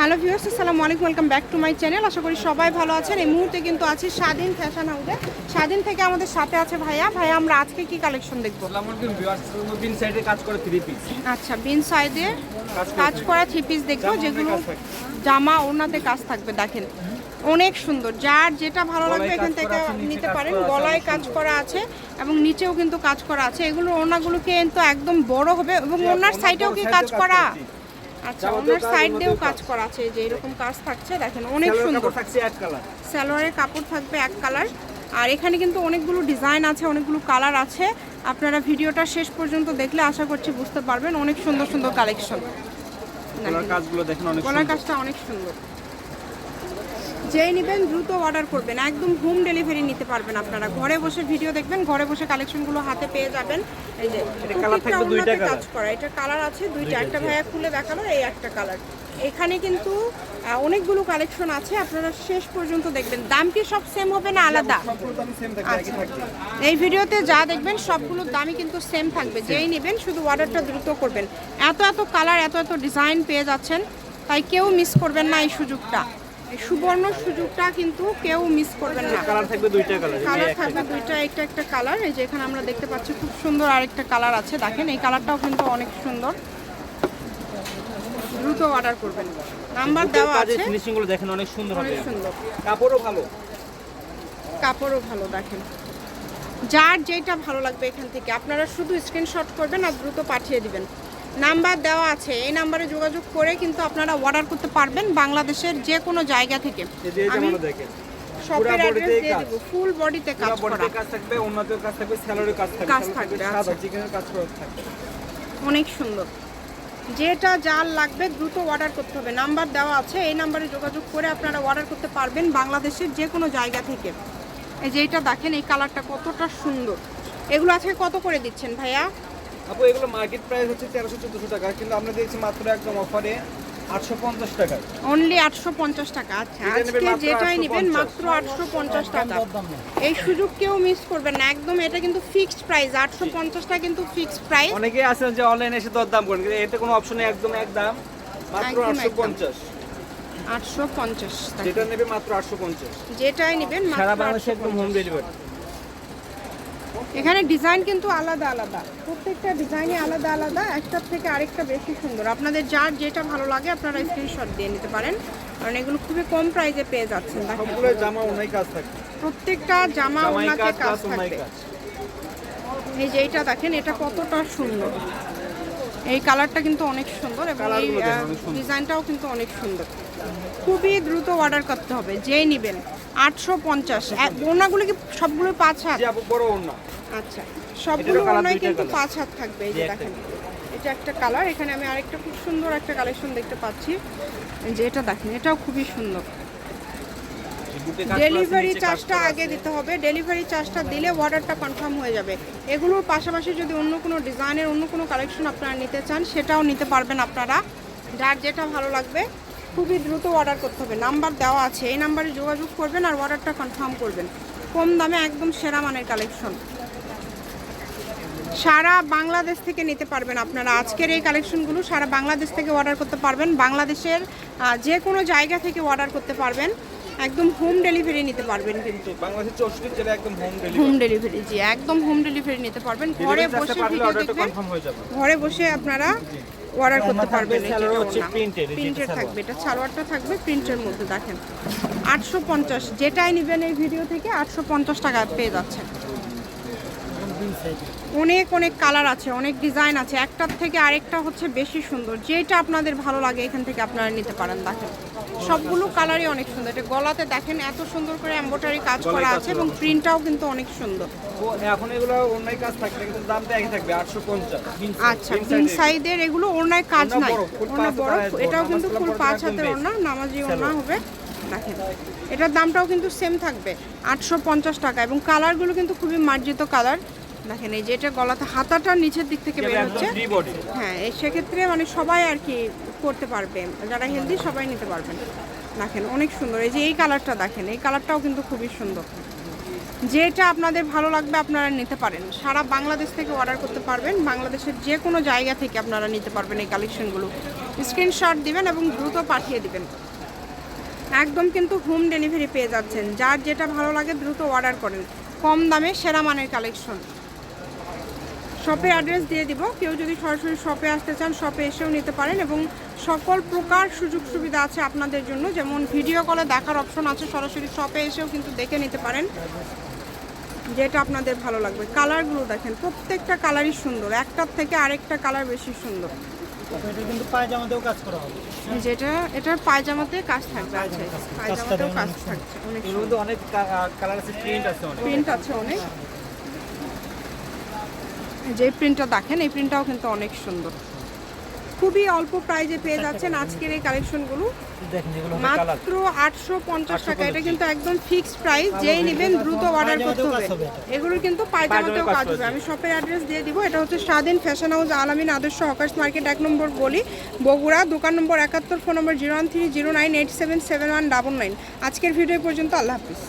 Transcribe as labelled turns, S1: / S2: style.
S1: Hello viewers আসসালামু আলাইকুম welcome back to my channel. আশা করি সবাই ভালো আছেন। এই মুহূর্তে কিন্তু আছি স্বাধীন ফ্যাশন হাউসে। স্বাধীন থেকে আমাদের সাথে আছে ভাইয়া। ভাইয়া আমরা আজকে কি কালেকশন দেখব?
S2: আসসালামু আলাইকুম ভিউয়ার্স তিন সাইডে কাজ করে থ্রি পিস
S1: আচ্ছা বিন সাইডে
S2: কাজ করা
S1: থ্রি পিস দেখব যেগুলো জামা ওনাতে কাজ থাকবে দেখেন। অনেক সুন্দর। যার যেটা ভালো লাগবে এখান থেকে নিতে পারেন। গলায় কাজ করা আছে এবং নিচেও কিন্তু কাজ করা আছে। এগুলো ওনাগুলো কিন্তু একদম বড় হবে এবং ওনার সাইডেও কি কাজ করা। আচ্ছা ওনার সাইড দিয়েও কাজ। করা আছে যে এরকম কাজ থাকছে দেখেন অনেক সুন্দর।
S2: থাকছে এক কালার
S1: সালোয়ারের কাপড় থাকবে এক কালার আর এখানে কিন্তু অনেকগুলো ডিজাইন আছে অনেকগুলো কালার আছে। আপনারা ভিডিওটা শেষ পর্যন্ত দেখলে আশা করছি বুঝতে পারবেন অনেক সুন্দর সুন্দর কালেকশন
S2: কাজগুলো দেখেন অনেক
S1: কাজটা অনেক সুন্দর। যেই নেবেন দ্রুত অর্ডার করবেন। একদম হোম ডেলিভারি নিতে পারবেন আপনারা। ঘরে বসে ভিডিও দেখবেন ঘরে বসে কালেকশনগুলো হাতে পেয়ে যাবেন। এই যে কাজ করা। এটা কালার আছে দুইটা। একটা ভাইয়া খুলে দেখাল এই একটা কালার এখানে কিন্তু অনেকগুলো কালেকশন আছে। আপনারা শেষ পর্যন্ত দেখবেন। দাম কি সব সেম হবে না আলাদা? আচ্ছা। এই ভিডিওতে যা দেখবেন সবগুলোর দামই কিন্তু সেম থাকবে। যেই নেবেন শুধু অর্ডারটা দ্রুত করবেন। এত এত কালার এত এত ডিজাইন পেয়ে যাচ্ছেন তাই কেউ মিস করবেন না এই সুযোগটা। সুবর্ণ সুযোগটা কিন্তু কেউ মিস করবেন না।
S2: কালার থাকবে দুইটা কালার
S1: কালার থাকবে দুইটা একটা একটা কালার। এই যে এখানে আমরা দেখতে পাচ্ছি খুব সুন্দর আরেকটা কালার আছে দেখেন এই কালারটাও কিন্তু অনেক সুন্দর। দ্রুত অর্ডার করবেন। নাম্বার দেওয়া আছে।
S2: ফিনিশিংগুলো দেখেন অনেক সুন্দর হবে।
S1: সুন্দর।
S2: কাপড়ও ভালো।
S1: কাপড়ও ভালো দেখেন। যার যেটা ভালো লাগবে এখান থেকে আপনারা শুধু স্ক্রিনশট করবেন আর দ্রুত পাঠিয়ে দিবেন। নাম্বার দেওয়া আছে এই নাম্বারে যোগাযোগ করে কিন্তু আপনারা অর্ডার করতে পারবেন বাংলাদেশের যে কোনো জায়গা থেকে। আমি শপের অ্যাড্রেস দিয়ে। দেবো ফুল বডিতে কাজ করা।
S2: কাজ থাকবে অন্যতেও কাজ থাকবে স্যালারি কাজ থাকবে।
S1: কাজ থাকবে,
S2: সাদা
S1: আচ্ছা।
S2: চিকেনের কাজ করা থাকবে।
S1: অনেক সুন্দর। যেটা যার লাগবে দ্রুত অর্ডার করতে হবে। নাম্বার দেওয়া আছে এই নাম্বারে যোগাযোগ করে আপনারা অর্ডার করতে পারবেন বাংলাদেশের যে কোনো জায়গা থেকে। এই যে এটা দেখেন এই কালারটা কতটা সুন্দর। এগুলো আজকে কত করে দিচ্ছেন ভাইয়া?
S2: আপু এগুলো মার্কেট প্রাইস হচ্ছে তেরোশো চোদ্দশো টাকা কিন্তু আমরা দিয়েছি মাত্র একদম অফারে আটশো পঞ্চাশ টাকা
S1: অনলি আটশো পঞ্চাশ টাকা আচ্ছা।
S2: এটা
S1: আজকে যেটাই নেবেন মাত্র আটশো পঞ্চাশ টাকা। এই সুযোগ কেউ মিস করবেন না একদম এটা কিন্তু ফিক্সড প্রাইস আটশো পঞ্চাশটা কিন্তু ফিক্সড প্রাইস
S2: অনেকেই আছেন যে অনলাইনে এসে দর দাম করেন কিন্তু এতে কোনো অপশনে একদম একদম মাত্র
S1: একদম
S2: আটশো পঞ্চাশ।
S1: আটশো পঞ্চাশ
S2: যেটা নেবে মাত্র আটশো পঞ্চাশ।
S1: যেটাই নেবেন
S2: সারা
S1: মাত্র
S2: বাংলাদেশে একদম হোম ডেলিভারি
S1: এখানে ডিজাইন কিন্তু আলাদা আলাদা। প্রত্যেকটা ডিজাইনই আলাদা আলাদা একটার থেকে আরেকটা বেশি সুন্দর। আপনাদের যার যেটা ভালো লাগে আপনারা স্ক্রিনশট দিয়ে নিতে পারেন। কারণ এগুলো খুবই কম প্রাইসে পেয়ে যাচ্ছেন
S2: সবগুলো জামা অনেক কাজ থাকে।
S1: প্রত্যেকটা জামা ওনাতে
S2: কাজ
S1: থাকবে এই যে এইটা দেখেন এটা কতটা সুন্দর। এই কালারটা কিন্তু অনেক সুন্দর এবং এই। ডিজাইনটাও কিন্তু অনেক সুন্দর। খুবই দ্রুত অর্ডার করতে হবে যেই নেবেন। আটশো পঞ্চাশ। ওনাগুলো কি সবগুলো পাঁচ হাত? আচ্ছা সবগুলো কিন্তু। পাঁচ হাত থাকবে এই যে দেখেন। এটা একটা কালার এখানে আমি আরেকটা খুব সুন্দর একটা কালেকশন দেখতে পাচ্ছি। যে এটা দেখেন এটাও খুবই সুন্দর। ডেলিভারি চার্জটা আগে দিতে হবে ডেলিভারি চার্জটা দিলে অর্ডারটা কনফার্ম হয়ে যাবে। এগুলোর পাশাপাশি যদি অন্য কোনো ডিজাইনের অন্য কোনো কালেকশন আপনারা নিতে চান সেটাও নিতে পারবেন আপনারা। যার যেটা ভালো লাগবে খুবই দ্রুত অর্ডার করতে হবে। নাম্বার দেওয়া আছে এই নাম্বারে যোগাযোগ করবেন আর অর্ডারটা কনফার্ম করবেন। কম দামে একদম সেরা মানের কালেকশন সারা বাংলাদেশ থেকে নিতে পারবেন আপনারা। আজকের এই কালেকশনগুলো সারা বাংলাদেশ থেকে অর্ডার করতে পারবেন। বাংলাদেশের যে কোনো জায়গা থেকে অর্ডার করতে পারবেন। একদম হোম ডেলিভারি নিতে পারবেন কিন্তু।
S2: বাংলাদেশের জেলা একদম হোম
S1: হোম
S2: ডেলিভারি
S1: ডেলিভারি জি একদম হোম ডেলিভারি নিতে পারবেন। ঘরে বসে ভিডিও দেখবেন। ঘরে বসে আপনারা অর্ডার করতে পারবেন প্রিন্টের থাকবে এটা সালোয়ারটা থাকবে প্রিন্টের মধ্যে দেখেন। আটশো পঞ্চাশ যেটাই নেবেন এই ভিডিও থেকে আটশো পঞ্চাশ টাকা পেয়ে যাচ্ছেন। অনেক অনেক কালার আছে অনেক ডিজাইন আছে। একটার থেকে আরেকটা হচ্ছে বেশি সুন্দর। যেটা আপনাদের ভালো লাগে এখান থেকে আপনারা নিতে পারেন দেখেন। সবগুলো কালারই অনেক সুন্দর। এটা গলাতে দেখেন এত সুন্দর করে এম্বোটারি কাজ করা আছে এবং প্রিন্টটাও কিন্তু অনেক সুন্দর।
S2: তো এখন এগুলো অন্য কাজ থাকবে কিন্তু দামটা একই থাকবে আটশো পঞ্চাশ।
S1: আচ্ছা তিন সাইডের এগুলো ওড়নায় কাজ নাই।
S2: পাঁচ
S1: বড় এটাও কিন্তু ফুল পাঁচ হাতের ওড়না নামাজি
S2: সালোয়ার।
S1: হবে। দেখেন এটার দামটাও কিন্তু সেম থাকবে আটশো পঞ্চাশ টাকা এবং কালারগুলো কিন্তু খুবই মার্জিত কালার দেখেন এই যে এটা গলাতে হাতাটা নিচের দিক থেকে বের হচ্ছে। হ্যাঁ সেক্ষেত্রে মানে সবাই আর কি করতে পারবে। যারা হেলদি সবাই নিতে পারবেন। দেখেন, অনেক সুন্দর। এই যে এই কালারটা দেখেন, এই কালারটাও কিন্তু খুবই সুন্দর। যেটা আপনাদের ভালো লাগবে আপনারা নিতে পারেন। সারা বাংলাদেশ থেকে অর্ডার করতে পারবেন। বাংলাদেশের যে কোনো জায়গা থেকে আপনারা নিতে পারবেন এই কালেকশনগুলো স্ক্রিনশট দিবেন এবং দ্রুত পাঠিয়ে দিবেন। একদম কিন্তু হোম ডেলিভারি পেয়ে যাচ্ছেন। যার যেটা ভালো লাগে দ্রুত অর্ডার করেন। কম দামে সেরা মানের কালেকশন শপের অ্যাড্রেস দিয়ে দিব। কেউ যদি সরাসরি শপে আসতে চান শপে এসেও নিতে পারেন এবং সকল প্রকার সুযোগ সুবিধা আছে আপনাদের জন্য। যেমন ভিডিও কলে দেখার অপশন আছে সরাসরি শপে এসেও কিন্তু দেখে নিতে পারেন। যেটা আপনাদের ভালো লাগবে। কালারগুলো দেখেন প্রত্যেকটা কালারই সুন্দর। একটার থেকে আরেকটা কালার বেশি সুন্দর। যেটা এটার পায়জামাতে কাজ থাকবে আছে পায়জামাতেও কাজ থাকছে অনেক
S2: প্রিন্ট আছে অনেক।
S1: প্রিন্ট আছে অনেক। যে প্রিন্টটা দেখেন এই প্রিন্টটাও কিন্তু অনেক সুন্দর। খুবই অল্প প্রাইজে পেয়ে যাচ্ছেন আজকের এই কালেকশনগুলো মাত্র আটশো পঞ্চাশ টাকা। এটা কিন্তু একদম ফিক্সড প্রাইস যেই নেবেন দ্রুত অর্ডার করতে হবে। এগুলোর কিন্তু পায়জামাতেও কাজ হবে। আমি শপের অ্যাড্রেস দিয়ে দিব। এটা হচ্ছে স্বাধীন ফ্যাশন হাউস আলামিন আদর্শ হকার্স মার্কেট এক নম্বর গলি বগুড়া দোকান নম্বর একাত্তর phone number zero one three zero nine eight seven seven one double nine আজকের ভিডিও পর্যন্ত। আল্লাহ হাফিজ।